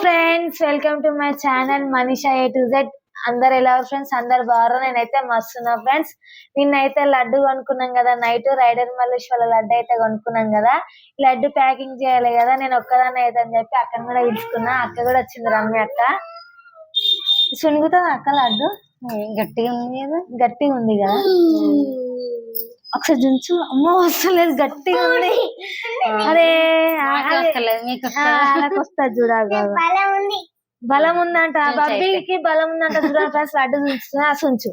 Friends welcome to my channel Manisha A to Z అందరు ఎలా friends అందరు బాగా నేనైతే మస్తున్నా ఫ్రెండ్స్ నిన్నైతే లడ్డు కొనుక్కున్నాం కదా నైట్ రైడర్ మల్లేష్ వాళ్ళ లడ్డు అయితే కొనుక్కున్నాం కదా. లడ్డు ప్యాకింగ్ చేయాలి కదా నేను ఒక్కదాన్ని అయితే అని చెప్పి అక్కడ కూడా పిలుచుకున్నా. అక్క కూడా వచ్చింది రమ్య అక్క. సునుగుతుంది అక్క లడ్డు? గట్టిగా ఉంది కదా. గట్టిగా ఉంది కదా. ఒకసారి జుంచు అమ్మో వస్తలేదు గట్టిగా ఉంది. అరే నాకు ఆ, వస్తుంది చూడాలి బలం ఉందంట బబ్బీకి బలం ఉందంట చూడాలి ఫ్రెండ్స్ లడ్డు చూస్తున్నా సుంచు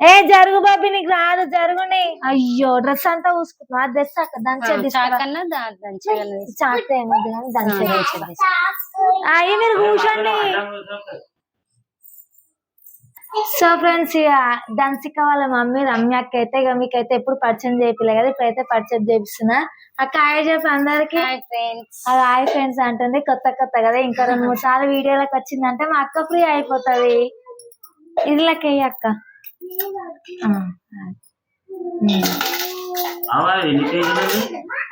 ఏ జరుగు బాబీ నీకు రాదు జరుగుని. అయ్యో డ్రెస్ అంతా ఊసుకుంటున్నా అది తెస్తా అక్క దంచేది చాకన్నా దా- దంచగలను. చాట్ ఏమద్దు కానీ దంచేది ఆ, దంచేది. అయ్యి మీరు కూర్చోండి. సో ఫ్రెండ్స్ ఇక దంచిక వాళ్ళ మమ్మీ రమ్యక్క అయితే ఇక మీకైతే ఎప్పుడు పరిచయం చేపిలే కదా. ఇప్పుడైతే పరిచయం చేపిస్తున్నా. అక్క హాయ్ చెప్పి అందరికి. హాయ్ ఫ్రెండ్స్ అది హాయ్ ఫ్రెండ్స్ అంటుంది. కొత్త కొత్త కదా. ఇంకా రెండు మూడు సార్లు వీడియోలోకి వచ్చిందంటే మా అక్క ఫ్రీ అయిపోతుంది. ఇదిలకి అక్క?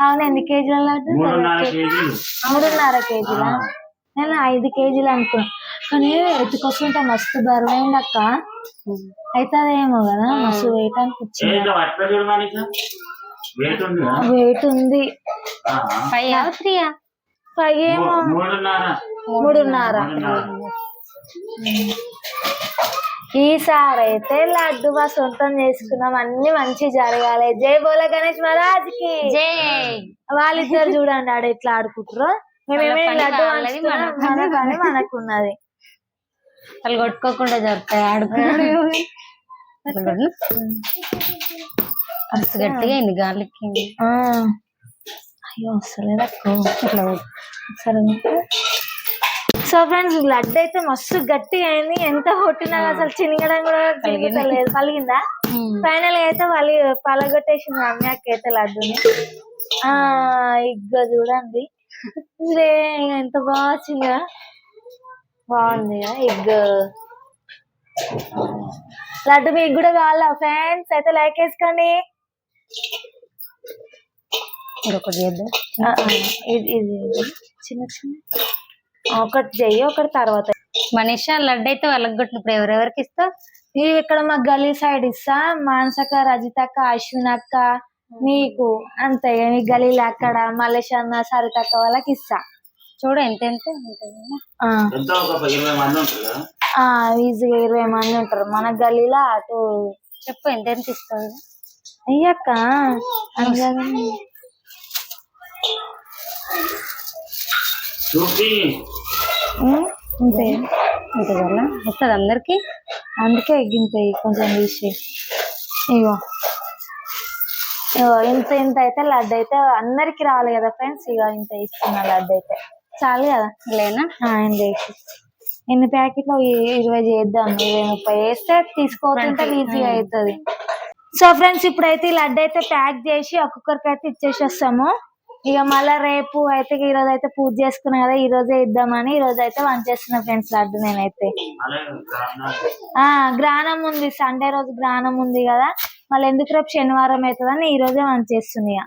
అవును ఎన్ని కేజీలు మూడున్నర కేజీలా. నేను ఐదు కేజీలు అనుకున్నా. కానీ ఎత్తుకొస్తుంటే మస్తు బరువైంది అక్క. అవుతుందేమో కదా మస్తు వెయిట్ అనిపించింది. వెయిట్ ఉందా వెయిట్ ఉంది. ఆహా. ఫైవ్ ఏమో. మూడున్నర. ఈసారి అయితే లడ్డు మా సొంతం చేసుకున్నాం. అన్ని మంచి జరగాలి. జై బోల గణేష్ మహారాజ్కి జై. వాళ్ళిద్దరు చూడండి ఆడ ఎట్లా ఆడుకుంటారు మేమేమే లడ్డు మనకున్నది వాళ్ళు కొట్టుకోకుండా జరుగుతాయి ఆడుకున్నాడు అంత గట్టిగా అయింది గాలికి. అయ్యో ఇట్లా సరే సో ఫ్రెండ్స్ లడ్డు అయితే మస్తు గట్టిగా అయింది. ఎంత కొట్టినా అసలు చిన్నగడం కూడా చిన్నగలేదు పలిగిందా. ఫైనల్గా అయితే వాళ్ళు పలగొట్టేసింది రమ్యకి అయితే లడ్డుని. ఆ ఇగ్గ చూడండి. ఎంత బాగా వచ్చిందా బాగుంది ఎగ్ లడ్డు మీకు కూడా కావాలా ఫ్రెండ్స్ అయితే లైక్ వేసుకోండి ఇంకొకటి చేద్దాం. ఇది. చిన్న చిన్న. ఒకటి చెయ్యి ఒకటి తర్వాత. మనీషా లడ్డు అయితే వాళ్ళకి కొట్టినప్పుడు ఎవరెవరికి ఇస్తావు? ఇది ఇక్కడ మా గల్లీ సైడ్ ఇస్తా. మానసక్క రజితక్క అశ్విన్ అక్క నీకు అంతే. మీ గలీలో అక్కడ మల్లేష్ అన్న సరితక్క వాళ్ళకి ఇస్తా. చూడు ఎంత ఎంత ఈజీగా ఇరవై మంది ఉంటారు. మన గల్లీలో అటు చెప్పు ఎంత ఎంత ఇస్తావు? అంతే ఇంత. వల్ల వస్తుంది అందరికి? అందుకే ఎగ్గింతాయి కొంచెం తీసి ఇగో. ఇంత ఇంత అయితే లడ్డు అయితే అందరికి రావాలి కదా ఫ్రెండ్స్? ఇక ఇంత ఇస్తున్నా లడ్డు అయితే. చాలు కదా లేనా వేసి ఎన్ని ప్యాకెట్లు? ఇరవై చేద్దాం ఇరవై ముప్పై వేస్తే తీసుకోవచ్చుంటే ఈజీగా అవుతుంది. సో ఫ్రెండ్స్ ఇప్పుడైతే ఈ లడ్డు అయితే ప్యాక్ చేసి ఒక్కొక్కరికి అయితే ఇచ్చేసి వస్తాము ఇక మళ్ళా రేపు అయితే ఈ రోజు అయితే పూజ చేసుకున్నా కదా ఈ రోజే ఇద్దామని ఈ రోజు అయితే వన్ చేస్తున్నా ఫ్రెండ్స్ లడ్డు నేనైతే. ఆ గ్రానం ఉంది. సండే రోజు గ్రానం ఉంది కదా. మళ్ళీ ఎందుకు రేపు శనివారం అవుతుందని ఈ రోజే మనం చేస్తుంది ఇక.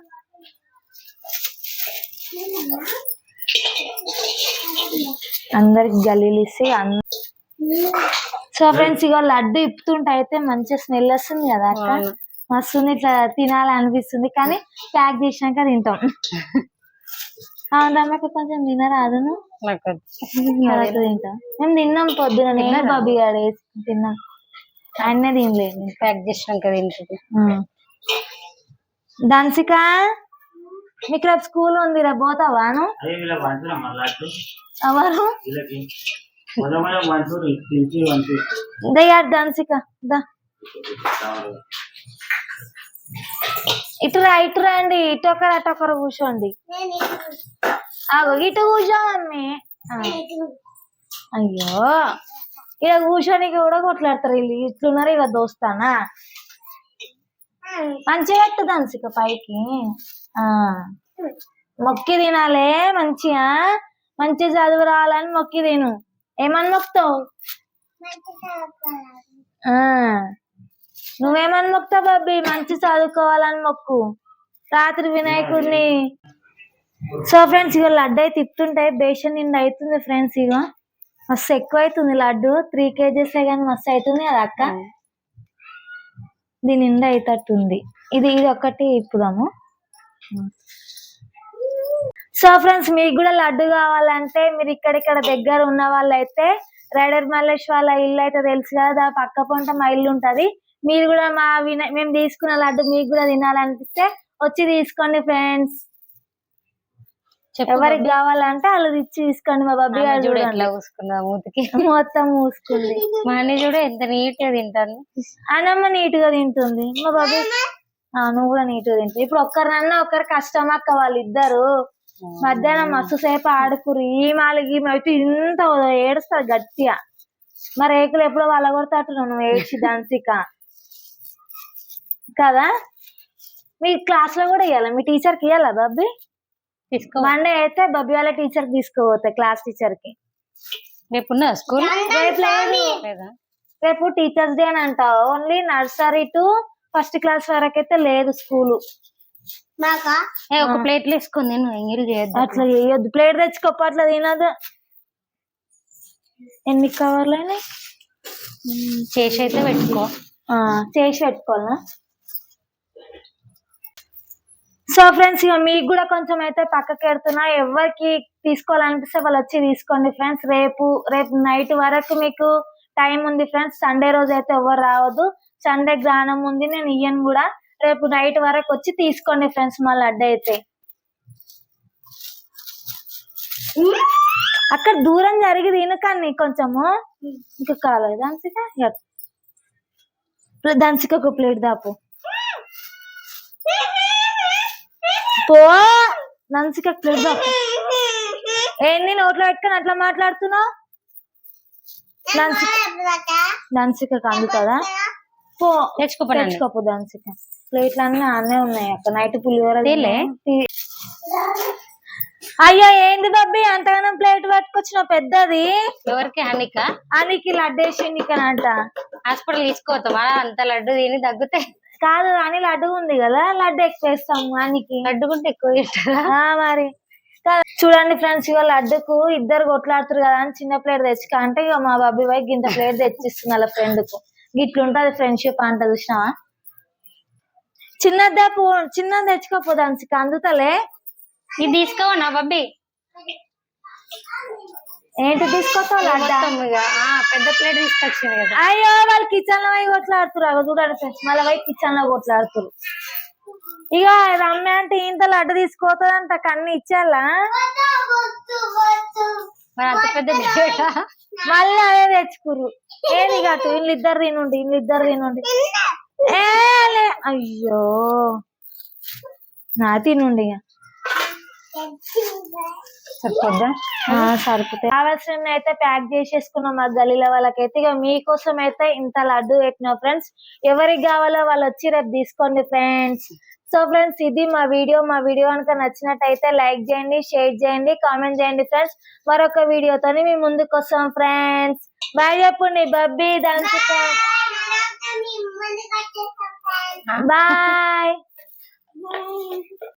అందరికి గలీలు ఇస్తే అన్న సో ఫ్రెండ్స్ ఇక లడ్డు ఇప్పుతుంటే అయితే మంచిగా స్మెల్ వస్తుంది కదా అక్క. మస్తుంది ఇట్లా తినాలనిపిస్తుంది కానీ ప్యాక్ చేసినాక తింటాం. అవునమ్మకి కొంచెం. తర్వాత తింటాం మేము తిన్నాం పొద్దున నేను బాబీ గారు వేసుకుని తిన్నాం. ఆయన్నే తినలేదు. ప్యాక్ చేసినాక తింటుంది దంసిక రేపు స్కూల్ ఉంది రేపు పోతావాను. ఎవరు? వంతు దయ్యా దంసిక దా ఇటు రా ఇటు రండి. ఇటు ఒకరు అటు ఒకరు కూర్చోండి. ఇటు కూర్చో మమ్మీ ఆ. అయ్యో. ఇక కూర్చొని కూడా కొట్లాడతారు. వీళ్ళు ఇట్లున్నారు ఇక దోస్తానా? మంచిగా పెట్టు దంసిక పైకి. మొక్కి తినాలే మంచిగా. మంచి చదువు రావాలని మొక్కి తిను. ఏమని మొక్కుతావు ఆ. నువ్వేమని మొక్తావు బాబీ మంచి చదువుకోవాలని మొక్కు. రాత్రి వినాయకుడిని. సో ఫ్రెండ్స్ ఇగో లడ్డు అయితే తిప్పుతుంటే బేషన్ నిండా అవుతుంది ఫ్రెండ్స్ ఇగో. మస్తు ఎక్కువ అవుతుంది లడ్డు. త్రీ కేజెస్ కానీ మస్తు అవుతుంది కదా అక్క? దీని నిండా అయితట్టుంది. ఇది ఇది ఒక్కటి ఇప్పుదాము. సో ఫ్రెండ్స్ మీకు కూడా లడ్డు కావాలంటే మీరు ఇక్కడిక్కడ దగ్గర ఉన్న వాళ్ళైతే రైడర్ మల్లేష్ వాళ్ళ ఇల్లు అయితే తెలుసు కదా దా పక్క పొంట మా ఇల్లు ఉంటది. మీరు కూడా మా విన మేము తీసుకున్న లడ్డు మీకు కూడా తినాలనిపిస్తే వచ్చి తీసుకోండి ఫ్రెండ్స్. ఎవరికి కావాలంటే వాళ్ళు ఇచ్చి తీసుకోండి మా బాబీ గారు చూడు ఎట్లా మూతికి. మొత్తం మూసుకుంది. మా అన్ని చూడు ఎంత నీట్గా తింటాను అనమ్మ నీట్గా తింటుంది. మా బాబీ నువ్వు కూడా నీట్గా తింటుంది ఇప్పుడు ఒక్కరినన్నా ఒకరు కష్టం అక్క వాళ్ళిద్దరు. మధ్యాహ్నం మస్తు సేపు ఆడుకురు ఈ మాలిగి ఈమె అయితే ఇంత ఏడుస్తారు గట్టిగా. మరి రేకులు ఎప్పుడో వాళ్ళ కొడతాటు నువ్వు ఏడ్చి డాన్సిక కదా? మీ క్లాస్లో కూడా ఇవ్వాలా మీ టీచర్కి ఇవ్వాలా బాబీ తీసుకో. మండే అయితే బబ్బీ వాళ్ళ టీచర్ తీసుకుపోతాయి క్లాస్ టీచర్కి. రేపు స్కూల్? రేపు లేదు. లేదా? రేపు టీచర్స్ డే అని అంట only nursery to first class వరకు అయితే లేదు స్కూల్. ఏ ఒక ప్లేట్ వేసుకొని నేను ఎంగిల్ చేయొద్దు. అట్లా చేయొద్దు. ప్లేట్ తెచ్చుకోప అట్లా తినదు ఎన్ని కవర్లు అయినాయి చేసి అయితే పెట్టుకో. చేసి పెట్టుకోవాలా? సో ఫ్రెండ్స్ ఇక మీకు కూడా కొంచెం అయితే పక్కకి పెడుతున్నా. ఎవరికి తీసుకోవాలనిపిస్తే వాళ్ళు వచ్చి తీసుకోండి ఫ్రెండ్స్. రేపు రేపు నైట్ వరకు మీకు టైం ఉంది ఫ్రెండ్స్. సండే రోజు అయితే ఎవరు రావద్దు. సండే గ్రానం ఉంది నేను ఇయ్యను కూడా. రేపు నైట్ వరకు వచ్చి తీసుకోండి ఫ్రెండ్స్ మళ్ళీ అడ్డ అయితే అక్కడ దూరం జరిగి తినకండి కొంచెము. ఇంకా కాలేదు దానికి దానికి ఒక ప్లేట్ దాపు. పో! నంచిక ప్లేట్ దాపు. ఏంది నోట్లో పెట్టుకొని అట్లా మాట్లాడుతున్నావు? నంచిక నంచిక అందుతుందా? పో. తెచ్చుకోపు ప్లేట్లు అన్ని అన్నీ ఉన్నాయి అక్కడ నైట్ పులిహోర తేలే? అయ్యో ఏంది బబ్బీ అంతగానం ప్లేట్ పట్టుకొచ్చిన పెద్దది. ఎవరికి? హానిక అనికి లడ్డేసింది కనంట హాస్పిటల్ తీసుకోవద్దామా అంత లడ్డు తిని తగ్గితే. కాదు అని లడ్డు ఉంది కదా. లడ్డు ఎక్కువ వేస్తాము అనికి. లడ్డుకుంటే ఎక్కువ తింటారా ఆ మరి. చూడండి ఫ్రెండ్స్ ఇక లడ్డుకు ఇద్దరు కొట్లాడుతారు కదా అని చిన్న ప్లేట్ తెచ్చుక. అంటే ఇక మా బాబీ వైపు ఇంత ప్లేట్ తెచ్చిస్తుంది వాళ్ళ ఫ్రెండ్కు. గిట్లుంటది ఫ్రెండ్షిప్ అంట చూసినావా? చిన్నదా పో చిన్నది తెచ్చుకోపోదాం అందుతలే. ఇది తీసుకోవన్నా బబ్బీ? ఏంటి తీసుకొస్తావు పెద్ద ప్లేట్ తీసుకొచ్చింది కదా. అయ్యో వాళ్ళు కిచెన్లో పోయి కొట్లాడుతురు అగ చూడండి ఫ్రెండ్స్ మళ్ళీ పోయి కిచెన్లో కొట్లాడుతురు ఇక రమ్య అంటే ఇంత లడ్డు తీసుకోతుందంట కన్ను ఇచ్చాలా? మరి అంత పెద్ద మళ్ళీ అదే తెచ్చుకుర్రు. ఏది కాటు వీళ్ళిద్దరు తినుండి వీళ్ళిద్దరు తినుండి. అయ్యో. నా తినుండి ఇక. సరిపోద్దా? ఆ, సరిపోతాయి. కావాల్సిన అయితే ప్యాక్ చేసేసుకున్నాం మా గలీల వాళ్ళకైతే. ఇక మీకోసం అయితే ఇంత లడ్డు పెట్టిన ఫ్రెండ్స్. ఎవరికి కావాలో వాళ్ళు వచ్చి రేపు తీసుకోండి ఫ్రెండ్స్. సో ఫ్రెండ్స్ ఇది మా వీడియో మా వీడియో కనుక నచ్చినట్టయితే లైక్ చేయండి షేర్ చేయండి కామెంట్ చేయండి ఫ్రెండ్స్ మరొక వీడియోతో మీ ముందుకు వస్తాం ఫ్రెండ్స్ బాయ్ చెప్పండి బబ్బీ దానికి బాయ్